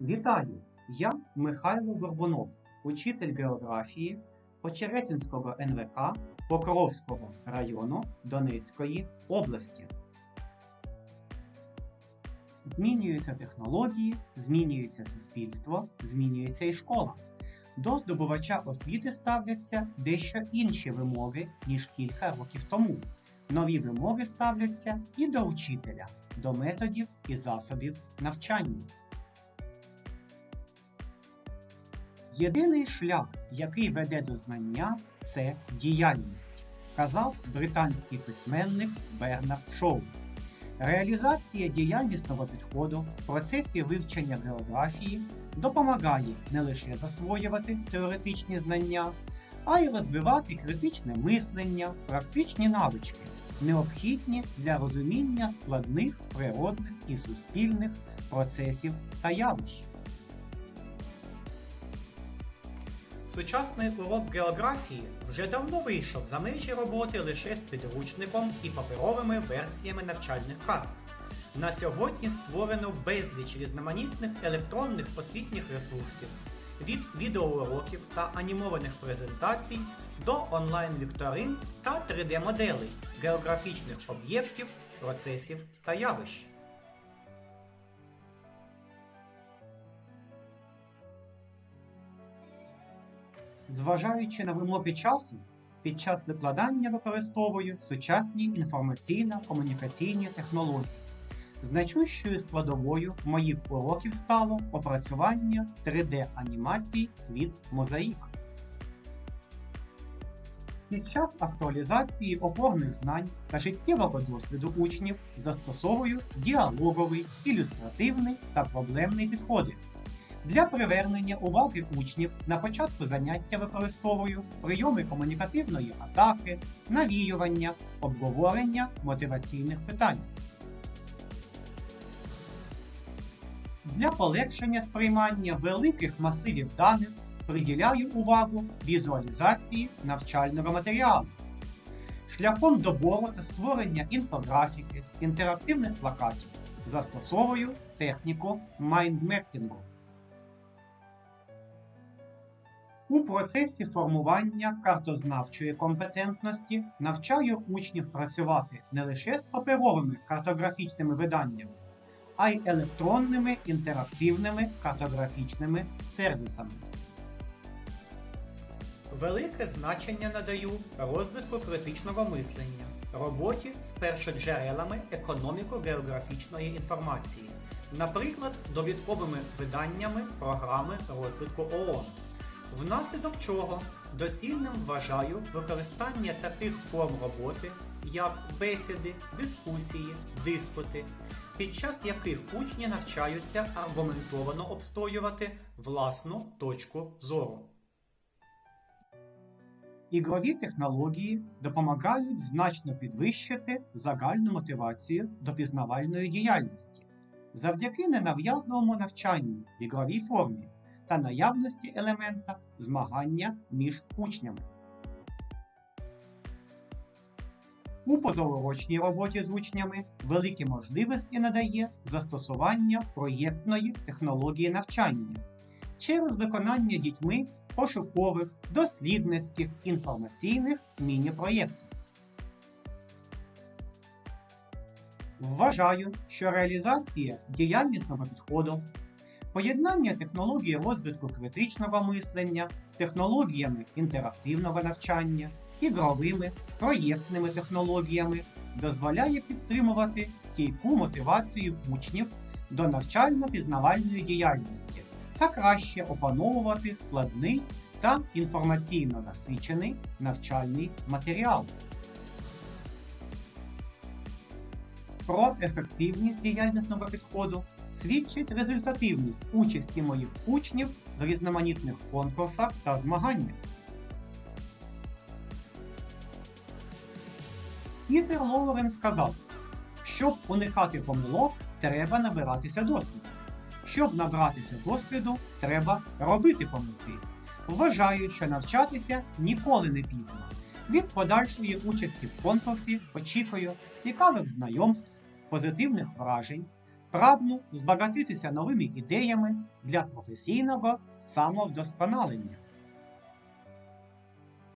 Вітаю! Я Михайло Горбунов, учитель географії Очеретинського НВК Покровського району Донецької області. Змінюються технології, змінюється суспільство, змінюється і школа. До здобувача освіти ставляться дещо інші вимоги, ніж кілька років тому. Нові вимоги ставляться і до учителя, до методів і засобів навчання. Єдиний шлях, який веде до знання, це діяльність, казав британський письменник Бернард Шоу. Реалізація діяльнісного підходу в процесі вивчення географії допомагає не лише засвоювати теоретичні знання, а й розвивати критичне мислення, практичні навички, необхідні для розуміння складних природних і суспільних процесів та явищ. Сучасний урок географії вже давно вийшов за межі роботи лише з підручником і паперовими версіями навчальних карт. На сьогодні створено безліч різноманітних електронних освітніх ресурсів від відеоуроків та анімованих презентацій до онлайн-вікторин та 3D-моделей географічних об'єктів, процесів та явищ. Зважаючи на вимоги часу, під час викладання використовую сучасні інформаційно-комунікаційні технології. Значущою складовою моїх уроків стало опрацювання 3D-анімацій від Мозаїк. Під час актуалізації опорних знань та життєвого досвіду учнів застосовую діалоговий, ілюстративний та проблемний підходи. Для привернення уваги учнів на початку заняття використовую прийоми комунікативної атаки, навіювання, обговорення мотиваційних питань. Для полегшення сприймання великих масивів даних приділяю увагу візуалізації навчального матеріалу. Шляхом добору та створення інфографіки, інтерактивних плакатів застосовую техніку майндмеппінгу. У процесі формування картознавчої компетентності навчаю учнів працювати не лише з паперовими картографічними виданнями, а й електронними інтерактивними картографічними сервісами. Велике значення надаю розвитку критичного мислення, роботі з першоджерелами економіко-географічної інформації, наприклад, довідковими виданнями програми розвитку ООН. Внаслідок чого доцільним вважаю використання таких форм роботи, як бесіди, дискусії, диспути, під час яких учні навчаються аргументовано обстоювати власну точку зору. Ігрові технології допомагають значно підвищити загальну мотивацію до пізнавальної діяльності завдяки ненав'язливому навчанню в ігровій формі та наявності елемента змагання між учнями. У позаурочній роботі з учнями великі можливості надає застосування проєктної технології навчання через виконання дітьми пошукових, дослідницьких, інформаційних міні-проєктів. Вважаю, що реалізація діяльнісного підходу, поєднання технології розвитку критичного мислення з технологіями інтерактивного навчання, ігровими, проєктними технологіями дозволяє підтримувати стійку мотивацію учнів до навчально-пізнавальної діяльності та краще опановувати складний та інформаційно насичений навчальний матеріал. Про ефективність діяльнісного підходу свідчить результативність участі моїх учнів в різноманітних конкурсах та змаганнях. Пітер Лоурен сказав, щоб уникати помилок, треба набиратися досвіду. Щоб набратися досвіду, треба робити помилки. Вважаю, що навчатися ніколи не пізно. Від подальшої участі в конкурсі очікую цікавих знайомств, позитивних вражень, Прагну збагатитися новими ідеями для професійного самовдосконалення.